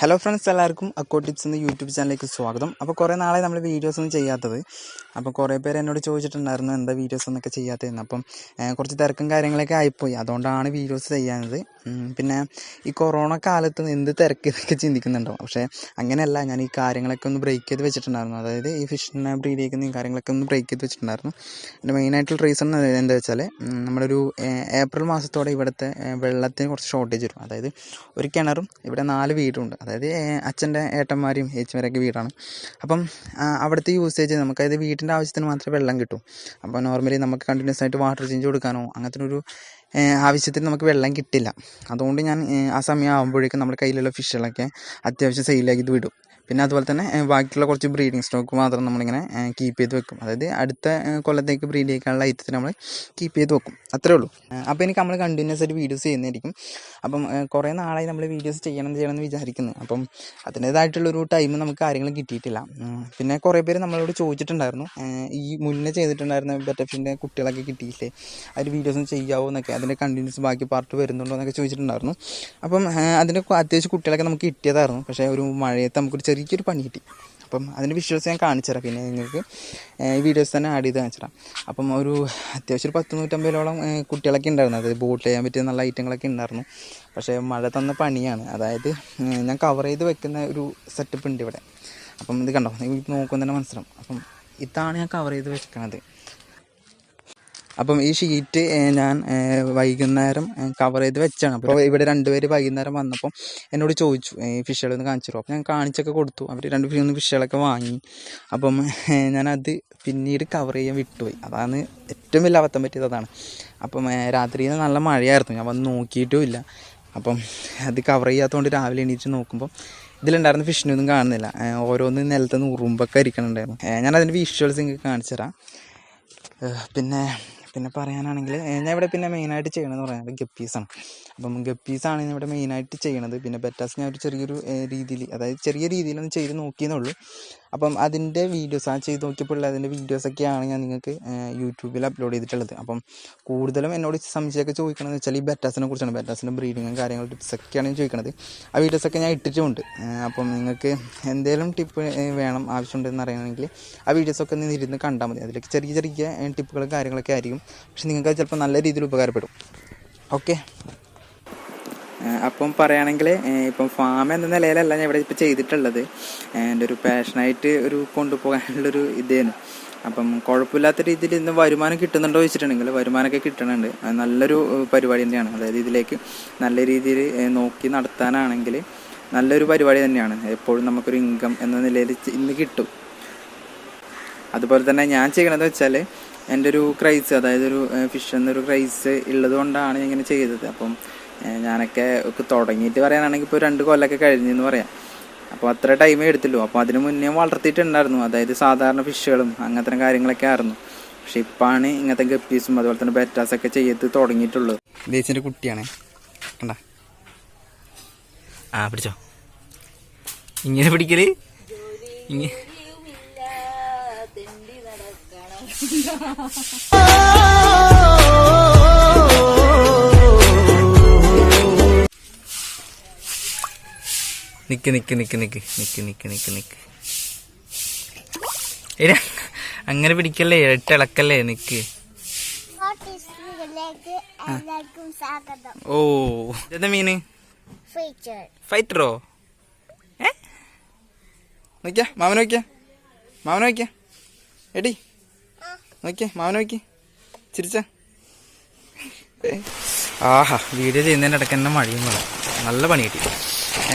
Hello friends എല്ലാവർക്കും അക്കോ tips എന്ന YouTube ചാനലിലേക്ക് സ്വാഗതം. അപ്പോൾ കുറേ നാളെ നമ്മൾ വീഡിയോസ് ഒന്നും ചെയ്യാത്തത്. അപ്പോൾ കുറേ പേര് എന്നോട് ചോദിച്ചിട്ടുണ്ടായിരുന്നു എന്താ വീഡിയോസ് ഒന്നൊക്കെ ചെയ്യാത്തതെന്ന്. അപ്പം കുറച്ച് തിരക്കും കാര്യങ്ങളൊക്കെ ആയിപ്പോയി. അതുകൊണ്ടാണ് വീഡിയോസ് ചെയ്യാനത് പിന്നെ ഈ കൊറോണ കാലത്ത് എന്ത് തിരക്ക് എന്നൊക്കെ ചിന്തിക്കുന്നുണ്ടോ? പക്ഷേ അങ്ങനെയല്ല. ഞാൻ ഈ കാര്യങ്ങളൊക്കെ ഒന്ന് ബ്രേക്ക് ചെയ്ത് വെച്ചിട്ടുണ്ടായിരുന്നു. അതായത് ഈ ഫിഷിനെ ബ്രീഡ് ചെയ്യുന്ന ഈ കാര്യങ്ങളൊക്കെ ഒന്ന് ബ്രേക്ക് ചെയ്ത് വെച്ചിട്ടുണ്ടായിരുന്നു. എന്റെ മെയിനായിട്ടുള്ള റീസൺ എന്താ വെച്ചാൽ നമ്മളൊരു ഏപ്രിൽ മാസത്തോടെ ഇവിടുത്തെ വെള്ളത്തിന് കുറച്ച് ഷോർട്ടേജ് വരും. അതായത് ഒരു കിണറും ഇവിടെ നാല് വീടുണ്ട് അതായത് അച്ഛന്റെ ഏട്ടന്മാരും ഏച്ചിമാരൊക്കെ വീടാണ്. അപ്പം അവിടുത്തെ യൂസേജ് നമുക്ക് അതായത് വീട്ടിന്റെ ആവശ്യത്തിന് മാത്രമേ വെള്ളം കിട്ടൂ. അപ്പോൾ നോർമലി നമുക്ക് കണ്ടിന്യൂസ് ആയിട്ട് വാട്ടർ ചേഞ്ച് കൊടുക്കാനോ അങ്ങനത്തെ ഒരു ആവശ്യത്തിന് നമുക്ക് വെള്ളം കിട്ടില്ല. അതുകൊണ്ട് ഞാൻ ആ സമയം ആകുമ്പോഴേക്കും നമ്മുടെ കയ്യിലുള്ള ഫിഷുകളൊക്കെ അത്യാവശ്യം സെയിലാക്കി വീടും. പിന്നെ അതുപോലെ തന്നെ ബാക്കിയുള്ള കുറച്ച് ബ്രീഡിംഗ് സ്റ്റോക്ക് മാത്രം നമ്മളിങ്ങനെ കീപ്പ് ചെയ്ത് വെക്കും. അതായത് അടുത്ത കൊല്ലത്തേക്ക് ബ്രീഡ് ചെയ്യാനുള്ള ഐറ്റത്തിന് നമ്മൾ കീപ്പ് ചെയ്ത് വെക്കും. അത്രേ ഉള്ളൂ. അപ്പോൾ എനിക്ക് നമ്മൾ കണ്ടിന്യൂസ് ആയിട്ട് വീഡിയോസ് ചെയ്യുന്നതായിരിക്കും. അപ്പം കുറേ നാളായി നമ്മൾ വീഡിയോസ് ചെയ്യണം ചെയ്യണം എന്ന് വിചാരിക്കുന്നു. അപ്പം അതിന്റേതായിട്ടുള്ളൊരു ടൈം നമുക്ക് കാര്യങ്ങൾ കിട്ടിയിട്ടില്ല. പിന്നെ കുറേ പേര് നമ്മളോട് ചോദിച്ചിട്ടുണ്ടായിരുന്നു. ഈ മുന്നേ ചെയ്തിട്ടുണ്ടായിരുന്ന ബെറ്റഫിന്റെ കുട്ടികളൊക്കെ കിട്ടിയില്ലേ? അതിൽ വീഡിയോസ് ചെയ്യാവോ എന്നൊക്കെ. അതിന്റെ കണ്ടിന്യൂസ് ബാക്കി പാർട്ട് വരുന്നുണ്ടോ എന്നൊക്കെ ചോദിച്ചിട്ടുണ്ടായിരുന്നു. അപ്പം അതിന്റെ അത്യാവശ്യം കുട്ടികളൊക്കെ നമുക്ക് കിട്ടിയതായിരുന്നു. പക്ഷേ ഒരു മഴയത്ത് നമുക്കൊരു ചെറിയൊരു പണി കിട്ടി. അപ്പം അതിന്റെ വിഷ്വൽസ് ഞാൻ കാണിച്ചു തരാം. പിന്നെ നിങ്ങൾക്ക് ഈ വീഡിയോസ് തന്നെ ആഡ് ചെയ്ത് കാണിച്ചു തരാം. അപ്പം ഒരു അത്യാവശ്യം ഒരു പത്ത് നൂറ്റമ്പതിലോളം കുട്ടികളൊക്കെ ഉണ്ടായിരുന്നു. അതായത് ബോട്ട് ചെയ്യാൻ പറ്റിയ നല്ല ഐറ്റങ്ങളൊക്കെ ഉണ്ടായിരുന്നു. പക്ഷേ മഴ തന്ന പണിയാണ്. അതായത് ഞാൻ കവർ ചെയ്ത് വെക്കുന്ന ഒരു സെറ്റപ്പ് ഉണ്ട് ഇവിടെ. അപ്പം ഇത് കണ്ടോ? നോക്കുമ്പോൾ തന്നെ മനസ്സിലാവും. അപ്പം ഇതാണ് ഞാൻ കവർ ചെയ്ത് വെക്കണത് അപ്പം ഈ ഷീറ്റ് ഞാൻ വൈകുന്നേരം കവർ ചെയ്ത് വെച്ചാണ്. അപ്പോൾ ഇവിടെ രണ്ടുപേര് വൈകുന്നേരം വന്നപ്പം എന്നോട് ചോദിച്ചു ഈ ഫിഷുകളൊന്ന് കാണിച്ചു തരുമോ അപ്പോൾ ഞാൻ കാണിച്ചൊക്കെ കൊടുത്തു. അവർ രണ്ട് മൂന്ന് ഫിഷുകളൊക്കെ വാങ്ങി. അപ്പം ഞാനത് പിന്നീട് കവർ ചെയ്യാൻ വിട്ടുപോയി. അതാണ് ഏറ്റവും വലിയ അബദ്ധം പറ്റിയത് അതാണ്. അപ്പം രാത്രി നല്ല മഴയായിരുന്നു. ഞാൻ വന്ന് നോക്കിയിട്ടുമില്ല അപ്പം അത് കവർ ചെയ്യാത്തതുകൊണ്ട് രാവിലെ എണീറ്റ് നോക്കുമ്പോൾ ഇതിലുണ്ടായിരുന്ന ഫിഷിനൊന്നും കാണുന്നില്ല. ഓരോന്ന് നിലത്തുനിന്ന് ഉറുമ്പൊക്കെ ഇരിക്കണുണ്ടായിരുന്നു ഞാൻ അതിന്റെ വിഷ്വൽസ് നിങ്ങൾക്ക് കാണിച്ചു തരാം പിന്നെ പിന്നെ പറയാനാണെങ്കിൽ ഞാൻ ഇവിടെ പിന്നെ മെയിനായിട്ട് ചെയ്യണമെന്ന് പറയുന്നത് ഗപ്പീസാണ്. അപ്പം ഗപ്പീസാണ് ഞാൻ ഇവിടെ മെയിനായിട്ട് ചെയ്യണത്. പിന്നെ ബെറ്റാസ് ഞാൻ ഒരു ചെറിയൊരു രീതിയിൽ അതായത് ചെറിയ രീതിയിലൊന്ന് ചെയ്ത് നോക്കിയെന്നുള്ളൂ അപ്പം അതിന്റെ വീഡിയോസ് ആ ചെയ്ത് നോക്കിയപ്പോൾ അതിന്റെ വീഡിയോസൊക്കെയാണ് ഞാൻ നിങ്ങൾക്ക് യൂട്യൂബിൽ അപ്ലോഡ് ചെയ്തിട്ടുള്ളത്. അപ്പം കൂടുതലും എന്നോട് സംശയമൊക്കെ ചോദിക്കണമെന്ന് വെച്ചാൽ ഈ ബെറ്റാസിനെ കുറിച്ചാണ്. ബെറ്റാസിന്റെ ബ്രീഡിങ്ങും കാര്യങ്ങളും ടിപ്സൊക്കെയാണ് ഞാൻ ചോദിക്കണത്. ആ വീഡിയോസൊക്കെ ഞാൻ ഇട്ടിട്ടുമുണ്ട്. അപ്പം നിങ്ങൾക്ക് എന്തെങ്കിലും ടിപ്പ് വേണം ആവശ്യമുണ്ടെന്ന് അറിയണമെങ്കിൽ ആ വീഡിയോസൊക്കെ ഒന്ന് ഇരുന്ന് കണ്ടാൽ മതി. അതിലേക്ക് ചെറിയ ചെറിയ ടിപ്പുകളും കാര്യങ്ങളൊക്കെ ആയിരിക്കും. പക്ഷെ നിങ്ങൾക്ക് ചിലപ്പോൾ നല്ല രീതിയിൽ ഉപകാരപ്പെടും. ഓക്കെ? അപ്പം പറയുകയാണെങ്കിൽ ഇപ്പം ഫാം എന്ന നിലയിലല്ല ഞാൻ ഇവിടെ ഇപ്പോൾ ചെയ്തിട്ടുള്ളത്. എന്റെ ഒരു പാഷനായിട്ട് ഒരു കൊണ്ടുപോകാനുള്ളൊരു ഇതേനു. അപ്പം കുഴപ്പമില്ലാത്ത രീതിയിൽ ഇന്ന് വരുമാനം കിട്ടുന്നുണ്ടോ വെച്ചിട്ടുണ്ടെങ്കിൽ വരുമാനമൊക്കെ കിട്ടുന്നുണ്ട് നല്ലൊരു പരിപാടി തന്നെയാണ്. അതായത് ഇതിലേക്ക് നല്ല രീതിയിൽ നോക്കി നടത്താനാണെങ്കിൽ നല്ലൊരു പരിപാടി തന്നെയാണ്. എപ്പോഴും നമുക്കൊരു ഇൻകം എന്ന നിലയിൽ ഇന്ന് കിട്ടും. അതുപോലെ തന്നെ ഞാൻ ചെയ്യണത് വെച്ചാൽ എന്റെ ഒരു ക്രൈസ് അതായത് ഒരു ഫിഷ് എന്നൊരു ക്രൈസ് ഉള്ളത് കൊണ്ടാണ് ഇങ്ങനെ ചെയ്തത്. അപ്പം ഞാനൊക്കെ തുടങ്ങിയിട്ട് പറയാനാണെങ്കിൽ ഇപ്പോൾ രണ്ട് കൊല്ലമൊക്കെ കഴിഞ്ഞെന്ന് പറയാം. അപ്പോൾ അത്ര ടൈമേ എടുത്തുള്ളൂ അപ്പോൾ അതിന് മുന്നേ വളർത്തിയിട്ടുണ്ടായിരുന്നു. അതായത് സാധാരണ ഫിഷുകളും അങ്ങനത്തെ കാര്യങ്ങളൊക്കെ ആയിരുന്നു. പക്ഷെ ഇപ്പാണ് ഇങ്ങനത്തെ ഗപ്പീസും അതുപോലെ തന്നെ ബെറ്റാസൊക്കെ ചെയ്ത് തുടങ്ങിയിട്ടുള്ളത്. ദേശിന്റെ കുട്ടിയാണ്. കണ്ട? ആ പിടിച്ചോ. ഇങ്ങനെ പിടിക്കൽ? ഇങ്ങനെ നിക്ക് നിക്ക് നിക്ക് നിക്ക് നിക്ക് നിക്ക് നിക്ക് നിക്ക്. അങ്ങനെ പിടിക്കല്ലേ? ഇട്ടിളക്കല്ലേ നിക്ക്. ഓ എന്താ മീന്? ഫൈറ്ററോ ഏ? നോക്കിയാ മാമന നോക്കിയാ മാമന നോക്കിയാ. എടി നോക്കിയാ മാമന നോക്കി. ചിരിച്ച? ആഹാ വീഡിയോ ചെയ്യുന്നതിന്റെ ഇടയ്ക്ക് തന്നെ മഴയും നല്ല പണി കിട്ടി.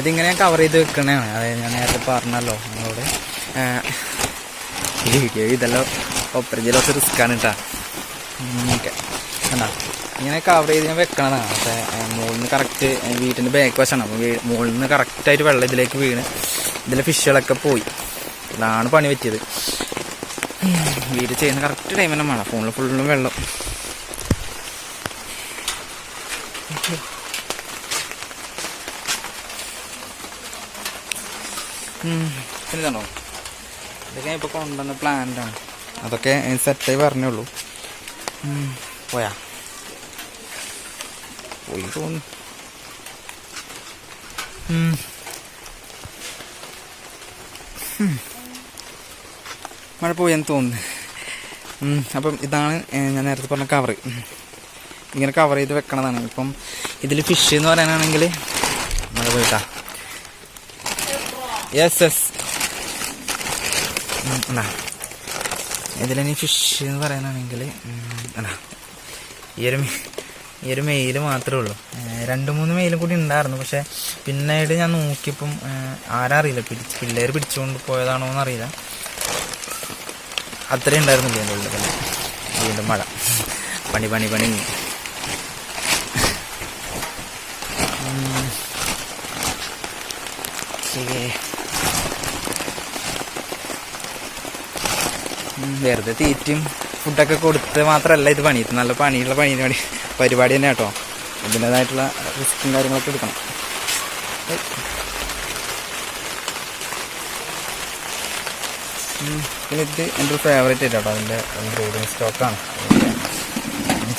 ഇതിങ്ങനെ കവർ ചെയ്ത് വെക്കണതാണ്. അതായത് ഞാൻ നേരത്തെ പറഞ്ഞല്ലോ നിങ്ങളോട്. വീഡിയോ ഇതെല്ലാം ഒപ്പരജിലൊക്കെ റിസ്ക് ആണ് കേട്ടാ ഓക്കെ. ഇങ്ങനെ കവർ ചെയ്ത് ഞാൻ വെക്കണതാണ്. പക്ഷേ മുകളിൽ നിന്ന് കറക്റ്റ് വീട്ടിന്റെ ബാക്ക് വശമാണ്. അപ്പോൾ മുകളിൽ നിന്ന് കറക്റ്റായിട്ട് വെള്ളം ഇതിലേക്ക് വീണ് ഇതിലെ ഫിഷുകളൊക്കെ പോയി. അതാണ് പണി പറ്റിയത്. വീഡിയോ ചെയ്യുന്ന കറക്റ്റ് ടൈം തന്നെ വേണം ഫോണിൽ ഫുള്ളും വെള്ളം. പിന്നെന്താണോ ഇതൊക്കെ ഞാൻ ഇപ്പോൾ കൊണ്ടുവന്ന പ്ലാന്റാണ് അതൊക്കെ സെറ്റായി പറഞ്ഞുള്ളൂ പോയാ. പോയി തോന്നുന്നു. ഉം. മഴ പോയെന്ന് തോന്നുന്നു. അപ്പം ഇതാണ് ഞാൻ നേരത്തെ പറഞ്ഞ കവർ ഇങ്ങനെ കവർ ചെയ്ത് വെക്കണതാണ്. ഇപ്പം ഇതിൽ ഫിഷ് എന്ന് പറയാനാണെങ്കിൽ മഴ പോയിട്ടാ യെസ് യെസ് എന്നാ ഇതിലിനി ഫിഷ് എന്ന് പറയാനാണെങ്കിൽ എന്നാ ഈ ഒരു ഈ ഒരു മെയിൽ മാത്രമേ ഉള്ളൂ. രണ്ട് മൂന്ന് മെയിലും കൂടി ഉണ്ടായിരുന്നു. പക്ഷെ പിന്നീട് ഞാൻ നോക്കിയപ്പം ആരാറിയില്ല. പിടിച്ച് പിള്ളേർ പിടിച്ചുകൊണ്ട് പോയതാണോ എന്നറിയില്ല അത്രയും ഉണ്ടായിരുന്നില്ല എന്റെ വീണ്ടും മഴ. പണി പണി പണി. വെറുതെ തീറ്റും ഫുഡൊക്കെ കൊടുത്ത് മാത്രമല്ല ഇത് പണി. ഇത് നല്ല പണിയുള്ള പണി പണി. പരിപാടി തന്നെ കേട്ടോ. ഇതിന്റെതായിട്ടുള്ള റിസ്ക്കും കാര്യങ്ങളൊക്കെ എടുക്കണം. പിന്നെ ഇത് എന്റെ ഒരു ഫേവറേറ്റ് ആയിട്ടോ അതിന്റെ ബ്രീഡിങ് സ്റ്റോക്കാണ്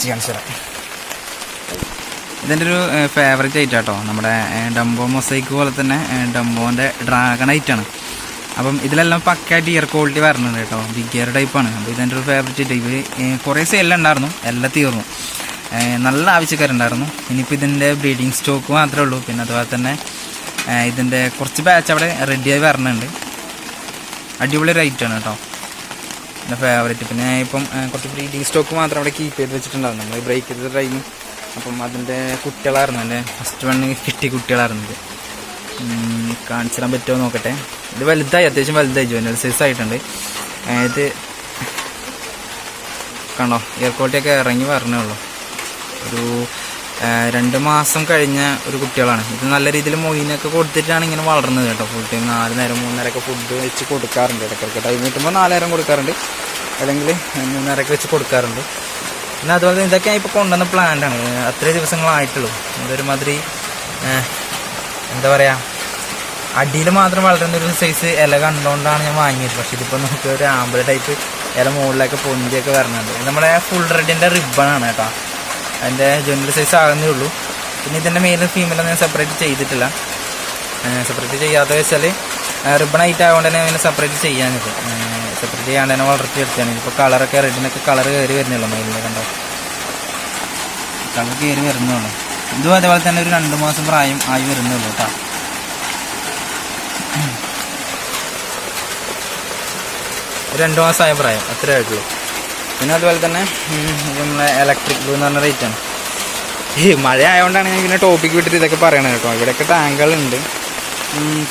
കാണിച്ചു തരാം. ഇതെന്റെ ഒരു ഫേവറേറ്റ് കേട്ടോ നമ്മുടെ ഡംബോ മൊസൈക്ക് പോലെ തന്നെ ഡംബോന്റെ ഡ്രാഗൺ ഐറ്റാണ് അപ്പം ഇതിലെല്ലാം പക്കായിട്ട് ഇയർ ക്വാളിറ്റി വരുന്നുണ്ട് കേട്ടോ. ബിഗ് ഇയർ ടൈപ്പാണ് അപ്പോൾ ഇതെന്റെ ഒരു ഫേവറേറ്റ് ടൈപ്പ് കുറേ സെല്ലാം ഉണ്ടായിരുന്നു. എല്ലാം തീർന്നു. നല്ല ആവശ്യക്കാരുണ്ടായിരുന്നു. ഇനിയിപ്പോൾ ഇതിന്റെ ബ്രീഡിങ് സ്റ്റോക്ക് മാത്രമേ ഉള്ളൂ. പിന്നെ അതുപോലെ തന്നെ ഇതിന്റെ കുറച്ച് ബാച്ച് അവിടെ റെഡിയായി വരണുണ്ട്. അടിപൊളി റേറ്റാണ് കേട്ടോ. എന്റെ ഫേവറേറ്റ് പിന്നെ ഇപ്പം കുറച്ച് ഫ്രീ ഡി സ്റ്റോക്ക് മാത്രം അവിടെ കീപ്പ് ചെയ്ത് വെച്ചിട്ടുണ്ടായിരുന്നു നമ്മൾ ബ്രേക്ക് ചെയ്ത ടൈം അപ്പം അതിന്റെ കുട്ടികളായിരുന്നു. എന്റെ ഫസ്റ്റ് വണ്ണ് കിട്ടിയ കുട്ടികളായിരുന്നത് ഇത്. ഉം, കാണിച്ചു തരാൻ പറ്റുമോ നോക്കട്ടെ. ഇത് വലുതായി അത്യാവശ്യം വലുതായി ജോയിനൽ സൈസ് ആയിട്ടുണ്ട്. അതായത് കണ്ടോ? ഒക്കെ ഇറങ്ങി വരണേ ഉള്ളൂ. ഒരു രണ്ട് മാസം കഴിഞ്ഞ ഒരു കുട്ടികളാണ്. ഇത് നല്ല രീതിയിൽ മൊയിനൊക്കെ കൊടുത്തിട്ടാണ് ഇങ്ങനെ വളർന്നത് കേട്ടോ. ഫുൾ ടൈം നാല് നേരം മൂന്ന് നേരമൊക്കെ ഫുഡ് വെച്ച് കൊടുക്കാറുണ്ട്. ഇടയ്ക്കിടയ്ക്ക് ടൈം കിട്ടുമ്പോൾ നാല് നേരം കൊടുക്കാറുണ്ട്. അല്ലെങ്കിൽ മൂന്ന് നേരമൊക്കെ വെച്ച് കൊടുക്കാറുണ്ട്. പിന്നെ അതുപോലെ തന്നെ ഇതൊക്കെ ഇപ്പോൾ കൊണ്ടുവന്ന പ്ലാന്റാണ് അത്ര ദിവസങ്ങളായിട്ടുള്ളൂ. ഇതൊരുമാതിരി എന്താ പറയുക അടിയിൽ മാത്രം വളരുന്ന ഒരു സൈസ് ഇല കണ്ടുകൊണ്ടാണ് ഞാൻ വാങ്ങിയത്. പക്ഷേ ഇതിപ്പോൾ നമുക്ക് ഒരു ആമ്പിൾ ടൈപ്പ് ഇല മുകളിലൊക്കെ പൊന്തിയൊക്കെ വരുന്നുണ്ട് നമ്മുടെ ഫുൾ റെഡിന്റെ റിബണാണ് കേട്ടോ. അതിന്റെ ജനറൽ സൈസ് ആകുന്നേ ഉള്ളൂ. പിന്നെ ഇതിന്റെ മെയിലും ഫീമെയിലും ഞാൻ സെപ്പറേറ്റ് ചെയ്തിട്ടില്ല. സെപ്പറേറ്റ് ചെയ്യാതെ വെച്ചാൽ റിബൺ ആയിട്ട് ആയതുകൊണ്ട് തന്നെ അതിനെ സെപ്പറേറ്റ് ചെയ്യാനിത്. സെപ്പറേറ്റ് ചെയ്യാണ്ട് തന്നെ വളർത്തിയെടുത്താണ് ഇപ്പോൾ കളറൊക്കെ റെഡിനൊക്കെ കളർ കയറി വരുന്നുള്ളൂ മെയിലിന്റെ കണ്ടോ. കളർ കയറി വരുന്നുള്ളൂ ഇതും അതേപോലെ തന്നെ ഒരു രണ്ട് മാസം പ്രായം ആയി വരുന്നുള്ളൂ കേട്ടോ. രണ്ട് മാസമായ പ്രായം. അത്രേ ആയിട്ടുള്ളൂ. പിന്നെ അതുപോലെ തന്നെ നമ്മളെ ഇലക്ട്രിക് ബ്ലൂ എന്ന് പറഞ്ഞ റേറ്റ് ആണ്. ഈ മഴ ആയതുകൊണ്ടാണ് ഞാൻ പിന്നെ ടോപ്പിക് വിട്ടിട്ട് ഇതൊക്കെ പറയണത് കേട്ടോ. ഇവിടെയൊക്കെ ടാങ്കുകളുണ്ട്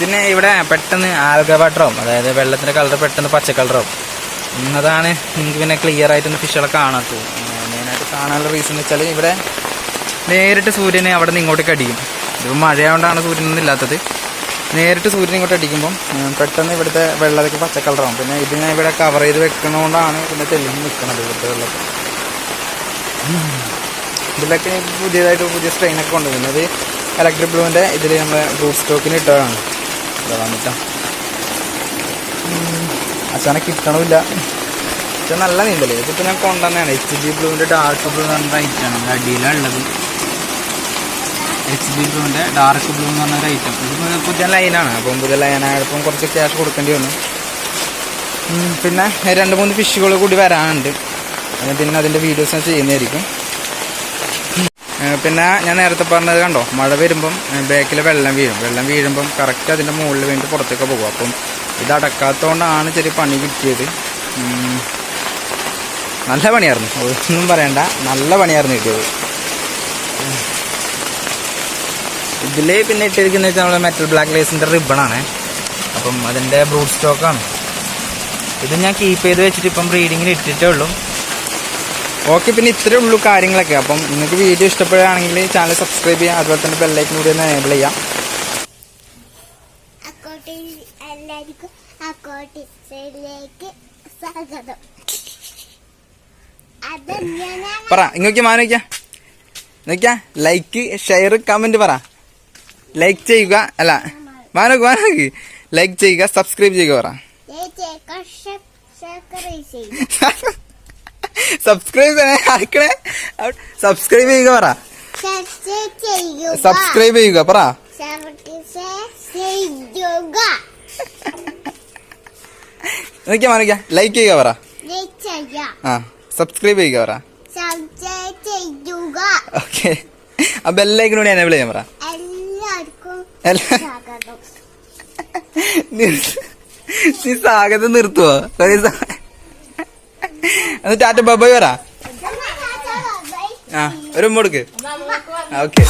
പിന്നെ ഇവിടെ പെട്ടെന്ന് ആൽഗ വാട്ടറാവും അതായത് വെള്ളത്തിന്റെ കളർ പെട്ടെന്ന് പച്ച കളറാവും അതാണ് നിങ്ങൾക്ക് പിന്നെ ക്ലിയർ ആയിട്ടൊന്ന് ഫിഷുകളെ കാണാത്തത്. മെയിനായിട്ട് കാണാനുള്ള റീസൺ വെച്ചാൽ ഇവിടെ നേരിട്ട് സൂര്യനെ അവിടെ നിന്ന് ഇങ്ങോട്ടേക്ക് അടിക്കും. ഇതിപ്പോൾ മഴയായതുകൊണ്ടാണ് സൂര്യനൊന്നും ഇല്ലാത്തത്. നേരിട്ട് സൂര്യൻ ഇങ്ങോട്ട് അടിക്കുമ്പം പെട്ടെന്ന് ഇവിടുത്തെ വെള്ളത്തേക്ക് പച്ച കളറാവും പിന്നെ ഇത് ഞാൻ ഇവിടെ കവർ ചെയ്ത് വെക്കണോണ്ടാണ് പിന്നെ തെളിഞ്ഞ് നിൽക്കുന്നത് ഇവിടുത്തെ വെള്ളത്തിൽ ഇതിലൊക്കെ പുതിയതായിട്ട് പുതിയ സ്ട്രെയിനൊക്കെ കൊണ്ടുവരുന്നത് ഇലക്ട്രിക് ബ്ലൂവിന്റെ ഇതിൽ നമ്മൾ ഗ്രൂപ്പ് സ്റ്റോക്കിന് ഇട്ടതാണ്. ഇവിടെ വന്നിട്ടാ. അച്ഛനെ കിട്ടണമില്ല. പക്ഷെ നല്ല നീന്തൽ. ഇതിപ്പോൾ ഞാൻ കൊണ്ടുവന്നതാണ്. എച്ച് ജി ബ്ലൂവിന്റെ ഡാർക്ക് ബ്ലൂ എന്ന് പറഞ്ഞ ഐറ്റാണ് അടിയിലാണ് അടിയിലുള്ളത് എച്ച് ബി ബ്ലൂവിന്റെ ഡാർക്ക് ബ്ലൂ എന്ന് പറഞ്ഞ ഒരു ഐറ്റം ഇത് പുതിയ ലൈനാണ് അപ്പം പുതിയ ലൈനായപ്പം കുറച്ച് ക്യാഷ് കൊടുക്കേണ്ടി വന്നു. പിന്നെ രണ്ട് മൂന്ന് ഫിഷുകൾ കൂടി വരാനുണ്ട്. പിന്നെ അതിന്റെ വീഡിയോസ് ഞാൻ ചെയ്യുന്നതായിരിക്കും. പിന്നെ ഞാൻ നേരത്തെ പറഞ്ഞത് കണ്ടോ? മഴ വരുമ്പം ബാക്കിൽ വെള്ളം വീഴും. വെള്ളം വീഴുമ്പം കറക്റ്റ് അതിന്റെ മുകളിൽ വേണ്ടി പുറത്തേക്ക് പോകും. അപ്പം ഇത് അടക്കാത്തതുകൊണ്ടാണ് ചെറിയ പണി കിട്ടിയത്. നല്ല പണിയായിരുന്നു. ഒന്നും പറയണ്ട. നല്ല പണിയായിരുന്നു കിട്ടിയത്. ഇതിൽ പിന്നെ ഇട്ടിരിക്കുന്നത് വെച്ചാൽ നമ്മുടെ മെറ്റൽ ബ്ലാക്ക് ലേസിന്റെ റിബണാണ് അപ്പം അതിന്റെ ബ്രൂട്ട് സ്റ്റോക്കാണ് ഇത് ഞാൻ കീപ്പ് ചെയ്ത് വെച്ചിട്ട് ഇപ്പം ബ്രീഡിങ്ങിന് ഇട്ടിട്ടേ ഉള്ളൂ. ഓക്കെ പിന്നെ ഇത്രയേ ഉള്ളൂ കാര്യങ്ങളൊക്കെ. അപ്പം നിങ്ങൾക്ക് വീഡിയോ ഇഷ്ടപ്പെടുകയാണെങ്കിൽ ചാനൽ സബ്സ്ക്രൈബ് ചെയ്യാം അതുപോലെ തന്നെ ബെല്ലൈക്കൻ കൂടി ഒന്ന് എനേബിൾ ചെയ്യാം എല്ലാവർക്കും സ്വാഗതം. പറ ഇങ്ങോട്ട് മാ നോക്കിയാ നോക്കിയാ ലൈക്ക് ഷെയർ കമന്റ് പറ. ലൈക്ക് ചെയ്യുക അല്ല മാനോക്ക് മാനോക്ക് ലൈക്ക് ചെയ്യുക സബ്സ്ക്രൈബ് ചെയ്യുക പറ. സബ്സ്ക്രൈബ് അയക്കണേ സബ്സ്ക്രൈബ് ചെയ്യുക. പറ. സബ്സ്ക്രൈബ് ചെയ്യുക. പറ. നിൽക്കാം മാനിക്കാം ലൈക്ക് ചെയ്യുക പറ. ആ സബ്സ്ക്രൈബ് ചെയ്യുക പറ. ഓക്കെ ആ ബെല്ലൈക്കനോട് എനേബിൾ ചെയ്യാൻ പറ. നീ സ്വാഗതം നിർത്തുവോ? ഒന്ന് ടാറ്റ ബബായ് വരാ ആ ഒരു കൊടുക്ക്. ഓക്കെ.